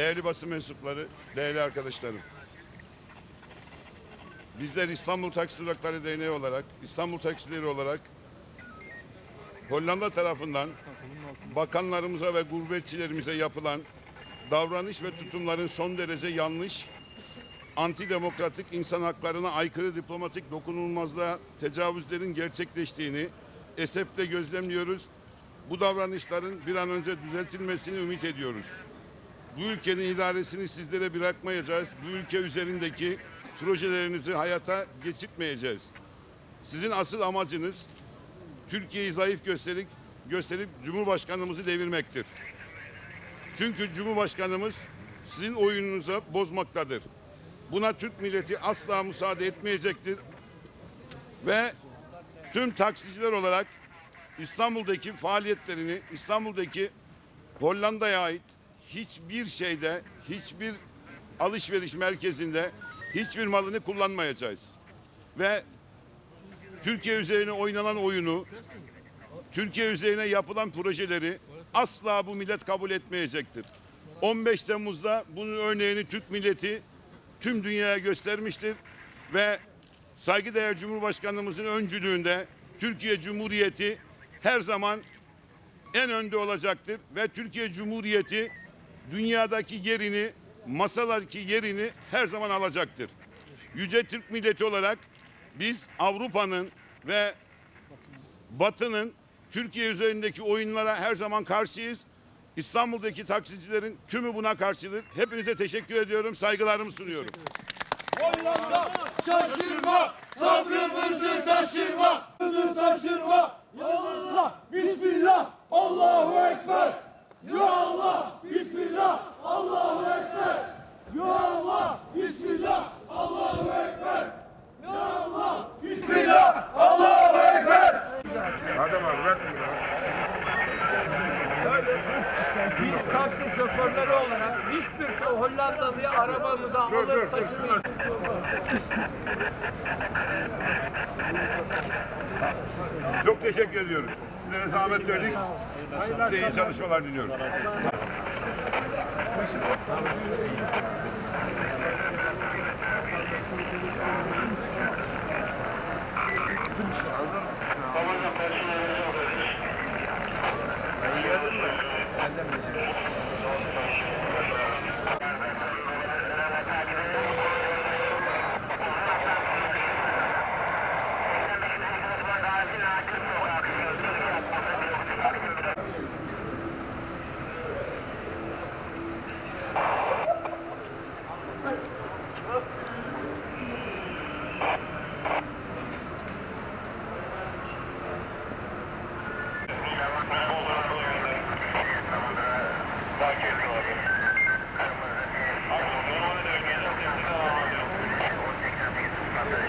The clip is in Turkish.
değerli basın mensupları, değerli arkadaşlarım. Bizler İstanbul Taksi Durakları Derneği olarak, İstanbul Taksileri olarak Hollanda tarafından bakanlarımıza ve gurbetçilerimize yapılan davranış ve tutumların son derece yanlış, antidemokratik, insan haklarına aykırı diplomatik dokunulmazlığa tecavüzlerin gerçekleştiğini esefle gözlemliyoruz. Bu davranışların bir an önce düzeltilmesini ümit ediyoruz. Bu ülkenin idaresini sizlere bırakmayacağız. Bu ülke üzerindeki projelerinizi hayata geçirtmeyeceğiz. Sizin asıl amacınız Türkiye'yi zayıf gösterip, gösterip Cumhurbaşkanımızı devirmektir. Çünkü Cumhurbaşkanımız sizin oyununuza bozmaktadır. Buna Türk milleti asla müsaade etmeyecektir. Ve tüm taksiciler olarak İstanbul'daki faaliyetlerini, İstanbul'daki Hollanda'ya ait hiçbir şeyde, hiçbir alışveriş merkezinde hiçbir malını kullanmayacağız. Ve Türkiye üzerine oynanan oyunu, Türkiye üzerine yapılan projeleri asla bu millet kabul etmeyecektir. 15 Temmuz'da bunun örneğini Türk milleti tüm dünyaya göstermiştir ve saygıdeğer Cumhurbaşkanımızın öncülüğünde Türkiye Cumhuriyeti her zaman en önde olacaktır ve Türkiye Cumhuriyeti dünyadaki yerini, masalardaki yerini her zaman alacaktır. Yüce Türk milleti olarak biz Avrupa'nın ve Batı'nın Türkiye üzerindeki oyunlara her zaman karşıyız. İstanbul'daki taksicilerin tümü buna karşıdır. Hepinize teşekkür ediyorum, saygılarımı sunuyorum. Şaşırma, sabrımızı taşırma, taşırma. Ya Biz taksi şoförleri olarak hiçbir Hollandalı'yı arabamıza alıp taşımayız. Çok teşekkür ediyoruz. Sizlere zahmet verdik. Size iyi çalışmalar diliyorum. Vamos a hacer una